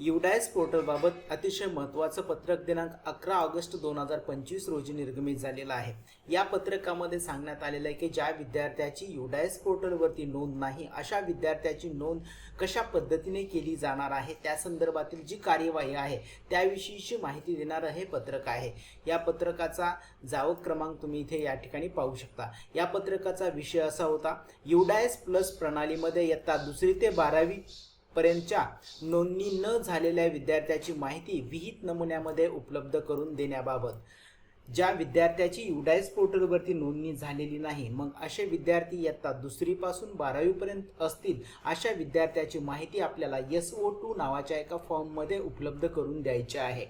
UDISE पोर्टलबाबत अतिशय महत्त्वाचं पत्रक दिनांक अकरा ऑगस्ट दोन हजार पंचवीस रोजी निर्गमित झालेलं आहे. या पत्रकामध्ये सांगण्यात आलेलं आहे की ज्या विद्यार्थ्याची युडायस पोर्टलवरती नोंद नाही अशा विद्यार्थ्याची नोंद कशा पद्धतीने केली जाणार आहे त्या संदर्भातील जी कार्यवाही आहे त्याविषयीची माहिती देणारं हे पत्रक आहे. या पत्रकाचा जावक क्रमांक तुम्ही इथे या ठिकाणी पाहू शकता. या पत्रकाचा विषय असा होता युडायस प्लस प्रणालीमध्ये इयत्ता दुसरी ते बारावी पर्यंतच्या नोंदणी न झालेल्या विद्यार्थ्याची माहिती विहित नमुन्यामध्ये उपलब्ध करून देण्याबाबत ज्या विद्यार्थ्याची युडाईज पोर्टलवरती नोंदणी झालेली नाही मग असे विद्यार्थी इयत्ता दुसरीपासून बारावीपर्यंत असतील अशा विद्यार्थ्याची माहिती आपल्याला एस ओ टू नावाच्या एका फॉर्ममध्ये उपलब्ध करून द्यायची आहे.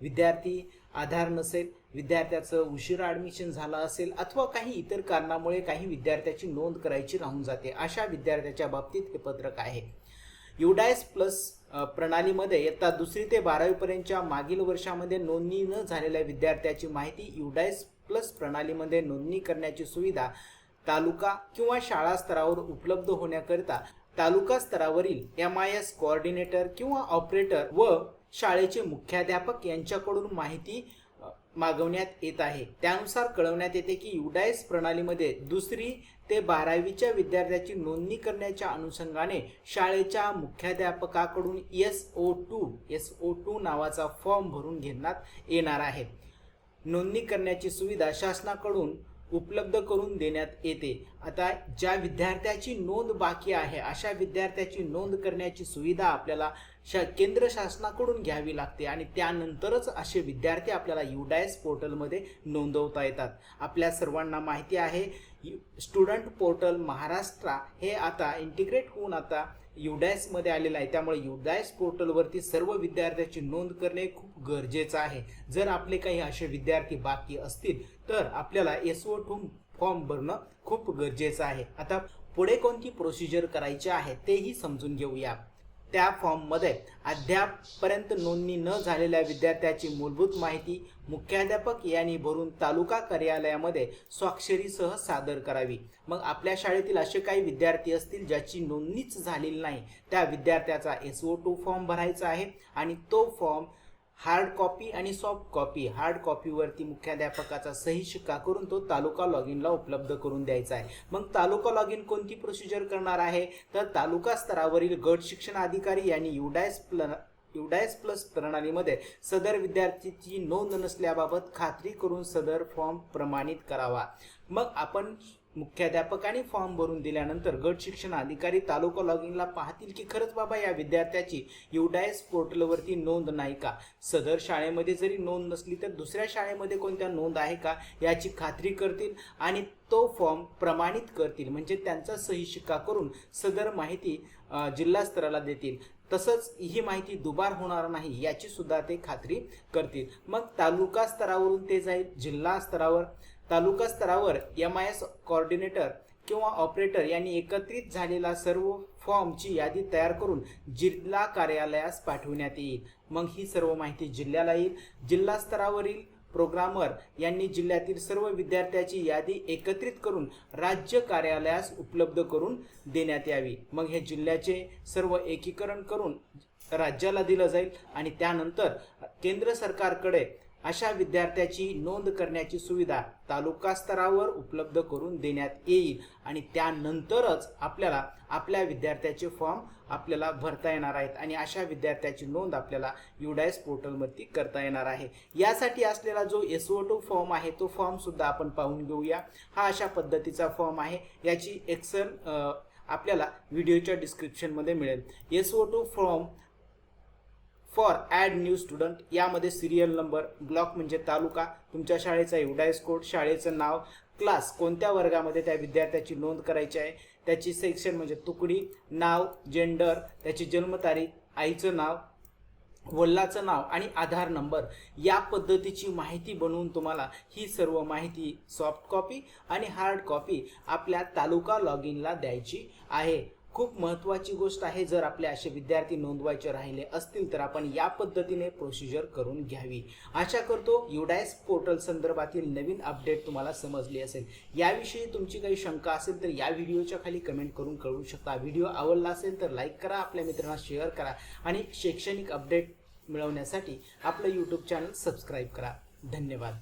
विद्यार्थी आधार नसेल विद्यार्थ्याचं उशिरा ॲडमिशन झालं असेल अथवा काही इतर कारणामुळे काही विद्यार्थ्याची नोंद करायची राहून जाते अशा विद्यार्थ्याच्या बाबतीत हे पत्रक आहे. युडायस प्लस प्रणालीमध्ये इयत्ता दुसरी ते बारावीपर्यंतच्या मागील वर्षामध्ये नोंदणी न झालेल्या विद्यार्थ्याची माहिती युडायस प्लस प्रणालीमध्ये नोंदणी करण्याची सुविधा तालुका किंवा शाळा स्तरावर उपलब्ध होण्याकरिता तालुका स्तरावरील एम आय एस कोऑर्डिनेटर किंवा ऑपरेटर व शाळेचे मुख्याध्यापक यांच्याकडून माहिती मागवण्यात येत आहे. त्यानुसार कळवण्यात येते की युडायस प्रणालीमध्ये दुसरी ते बारावीच्या विद्यार्थ्याची नोंदणी करण्याच्या अनुषंगाने शाळेच्या मुख्याध्यापकाकडून S O two S O two नावाचा फॉर्म भरून घेण्यात येणार आहे. नोंदणी करण्याची सुविधा शासनाकडून उपलब्ध करून देण्यात येते. आता ज्या विद्यार्थ्याची नोंद बाकी आहे अशा विद्यार्थ्याची नोंद करण्याची सुविधा आपल्याला शा केंद्र शासनाकडून घ्यावी लागते आणि त्यानंतरच असे विद्यार्थी आपल्याला युडायस पोर्टलमध्ये नोंदवता येतात. आपल्या सर्वांना माहिती आहे स्टुडंट पोर्टल महाराष्ट्र हे आता इंटिग्रेट होऊन आता युडायसमध्ये आलेलं आहे. त्यामुळे युडायस पोर्टलवरती सर्व विद्यार्थ्याची नोंद करणे खूप गरजेचं आहे. जर आपले काही असे विद्यार्थी बाकी असतील तर आपल्याला एस ओ टू फॉर्म भरणं खूप गरजेचं आहे. आता पुढे कोणती प्रोसिजर करायची आहे तेही समजून घेऊया. त्या फॉर्ममध्ये अद्यापपर्यंत नोंदणी न झालेल्या विद्यार्थ्याची मूलभूत माहिती मुख्याध्यापक यांनी भरून तालुका कार्यालयामध्ये स्वाक्षरीसह सादर करावी. मग आपल्या शाळेतील असे काही विद्यार्थी असतील ज्याची नोंदणीच झालेली नाही त्या विद्यार्थ्याचा एस ओ टू फॉर्म भरायचा आहे आणि तो फॉर्म हार्ड कॉपी आणि सॉफ्ट कॉपी हार्ड कॉपीवरती मुख्याध्यापकाचा सही शिक्का करून तो तालुका लॉग इनला उपलब्ध करून द्यायचा आहे. मग तालुका लॉग इन कोणती प्रोसिजर करणार आहे? तर तालुका स्तरावरील गट शिक्षण अधिकारी यांनी युडायस प्ल युडायस प्लस प्रणालीमध्ये सदर विद्यार्थीची नोंद नसल्याबाबत खात्री करून सदर फॉर्म प्रमाणित करावा. मग आपण मुख्याध्यापक आणि फॉर्म भरून दिल्यानंतर गट शिक्षण अधिकारी तालुका लॉगिंगला पाहतील की खरंच बाबा या विद्यार्थ्याची युडायस पोर्टलवरती नोंद नाही का? सदर शाळेमध्ये जरी नोंद नसली तर दुसऱ्या शाळेमध्ये कोणत्या नोंद आहे का? याची खात्री करतील आणि तो फॉर्म प्रमाणित करतील. म्हणजे त्यांचा सही शिक्का करून सदर माहिती जिल्हा स्तराला देतील. तसंच ही माहिती दुबार होणार नाही याची सुद्धा ते खात्री करतील. मग तालुका स्तरावरून ते जाईल जिल्हा स्तरावर. तालुका स्तरावर एम आय एस कॉर्डिनेटर किंवा ऑपरेटर यांनी एकत्रित झालेला सर्व फॉर्मची यादी तयार करून जिल्हा कार्यालयास पाठवण्यात येईल. मग ही सर्व माहिती जिल्ह्याला येईल. जिल्हा स्तरावरील प्रोग्रामर यांनी जिल्ह्यातील सर्व विद्यार्थ्याची यादी एकत्रित करून राज्य कार्यालयास उपलब्ध करून देण्यात यावी. मग हे जिल्ह्याचे सर्व एकीकरण करून राज्याला दिलं जाईल आणि त्यानंतर केंद्र सरकारकडे अशा विद्यार्थ्याची नोंद करण्याची सुविधा तालुका स्तरावर उपलब्ध करून देण्यात येईल आणि त्यानंतरच आपल्याला आपल्या विद्यार्थ्याचे फॉर्म आपल्याला भरता येणार आहेत आणि अशा विद्यार्थ्याची नोंद आपल्याला युडायस पोर्टलवरती करता येणार आहे. यासाठी असलेला जो एस ओ टू फॉर्म आहे तो फॉर्मसुद्धा आपण पाहून घेऊया. हा अशा पद्धतीचा फॉर्म आहे. याची एक्सेल आपल्याला व्हिडिओच्या डिस्क्रिप्शनमध्ये मिळेल. S O two form for add new student यामध्ये सिरियल नंबर ब्लॉक म्हणजे तालुका तुमच्या शाळेचा युडायस कोड शाळेचं नाव क्लास कोणत्या वर्गामध्ये त्या विद्यार्थ्याची नोंद करायची आहे त्याची सेक्शन म्हणजे तुकडी नाव जेंडर त्याची जन्मतारीख आईचं नाव वडिलाचं नाव आणि आधार नंबर. या पद्धतीची माहिती बनवून तुम्हाला ही सर्व माहिती सॉफ्ट कॉपी आणि हार्ड कॉपी आपल्या तालुका लॉग इनला द्यायची आहे. खूप महत्त्वाची गोष्ट आहे जर आपले असे विद्यार्थी नोंदवायचे राहिले असतील तर आपण या पद्धतीने प्रोसिजर करून घ्यावी. आशा करतो युडायस पोर्टल संदर्भातील नवीन अपडेट तुम्हाला समजली असेल. याविषयी तुमची काही शंका असेल तर या व्हिडिओच्या खाली कमेंट करून कळवू शकता. व्हिडिओ आवडला असेल तर लाईक करा आपल्या मित्रांना शेअर करा आणि शैक्षणिक अपडेट मिळवण्यासाठी आपलं यूट्यूब चॅनल सबस्क्राईब करा. धन्यवाद.